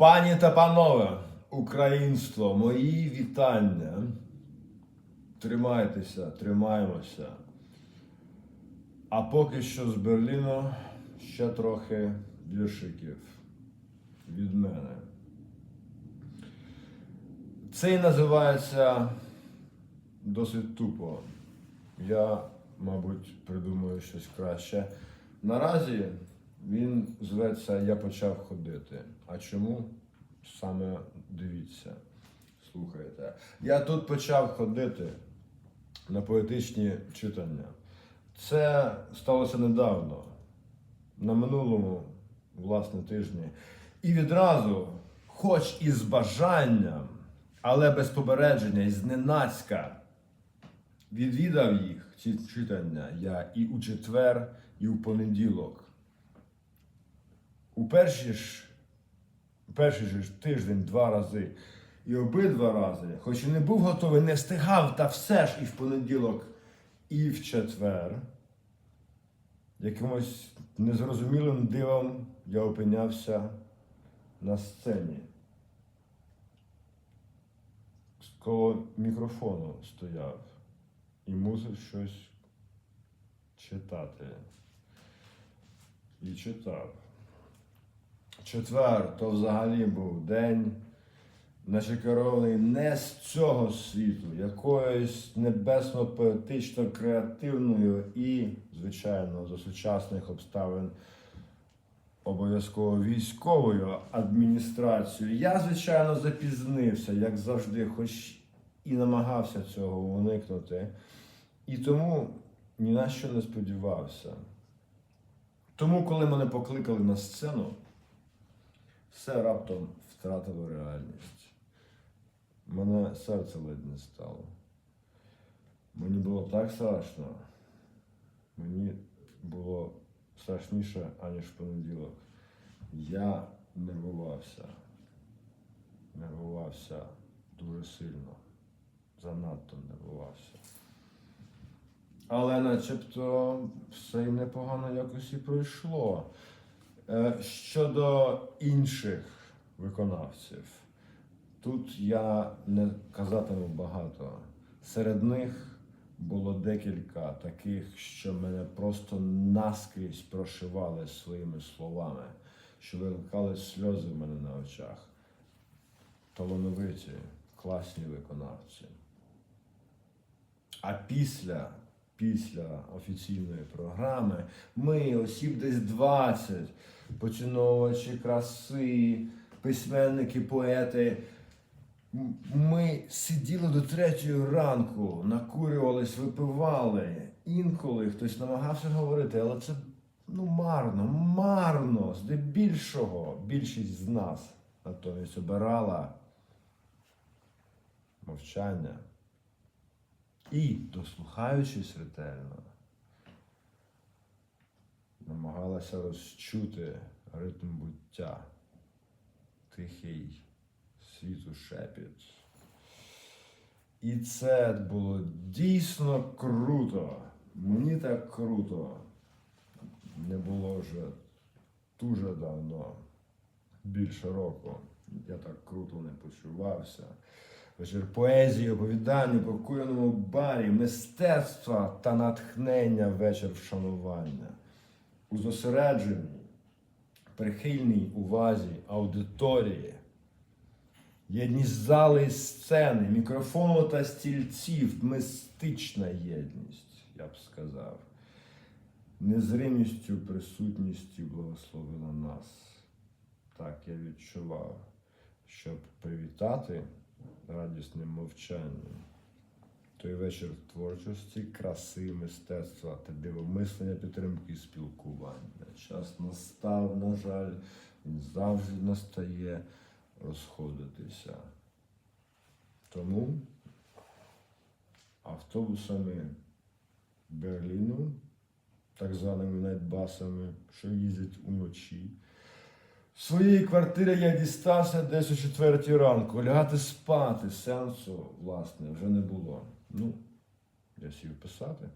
Пані та панове, українство, мої вітання. Тримайтеся, тримаємося. А поки що з Берліну ще трохи віршиків від мене. Цей називається досить тупо. Я, мабуть, придумаю щось краще. Наразі він зветься Я почав ходити. А чому? Саме дивіться, слухайте. Я тут почав ходити на поетичні читання. Це сталося недавно, на минулому, власне, тижні. І відразу, хоч і з бажанням, але без попередження і зненацька, відвідав їх, ці читання, я і у четвер, і у понеділок. У перші ж, перший ж тиждень два рази. І обидва рази, хоч і не був готовий, не встигав, та все ж і в понеділок, і в четвер. Якимось незрозумілим дивом я опинявся на сцені. Коло мікрофону стояв і мусив щось читати. І читав. Четвер то взагалі був день, наче керований не з цього світу, якоюсь небесно-поетично креативною і, звичайно, за сучасних обставин обов'язково військовою адміністрацією. Я, звичайно, запізнився, як завжди, хоч і намагався цього уникнути. І тому ні на що не сподівався. Тому, коли мене покликали на сцену, все раптом втратило реальність. Мене серце ледь не стало. Мені було так страшно. Мені було страшніше, аніж в понеділок. Я нервувався. Нервувався дуже сильно. Занадто нервувався. Але начебто все й непогано якось і пройшло. Е, Щодо інших виконавців, тут я не казатиму багато. Серед них було декілька таких, що мене просто наскрізь прошивали своїми словами, що викликали сльози в мене на очах. Талановиті, класні виконавці. А після, після офіційної програми ми, осіб десь 20, поціновувачі краси, письменники, поети. Ми сиділи до третьої ранку, накурювались, випивали. Інколи хтось намагався говорити, але це ну марно, марно. Здебільшого більшість з нас натомість обирала мовчання. І, дослухаючись ретельно, намагалася розчути ритм буття, тихий світу шепіт. І це було дійсно круто. Мені так круто. Не було вже дуже давно, більше року. Я так круто не почувався. Вечір поезії, оповідання по куряному барі, мистецтва та натхнення вечір вшанування. У зосередженні, прихильній увазі аудиторії, єдність зали і сцени, мікрофону та стільців, мистична єдність, я б сказав. Незримістю присутністю благословила нас. Так я відчував, щоб привітати радісним мовчанням. Той вечір творчості, краси, мистецтва та дивомислення, підтримки і спілкування. Час настав, на жаль, він завжди настає розходитися. Тому автобусами Берліну, так званими найтбасами, що їздять уночі. З своєї квартири я дістався десь о четвертій ранку. Лягати спати сенсу, власне, вже не було. Ну, я сів писати.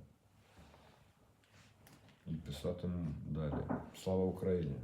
І писатиму далі. Слава Україні!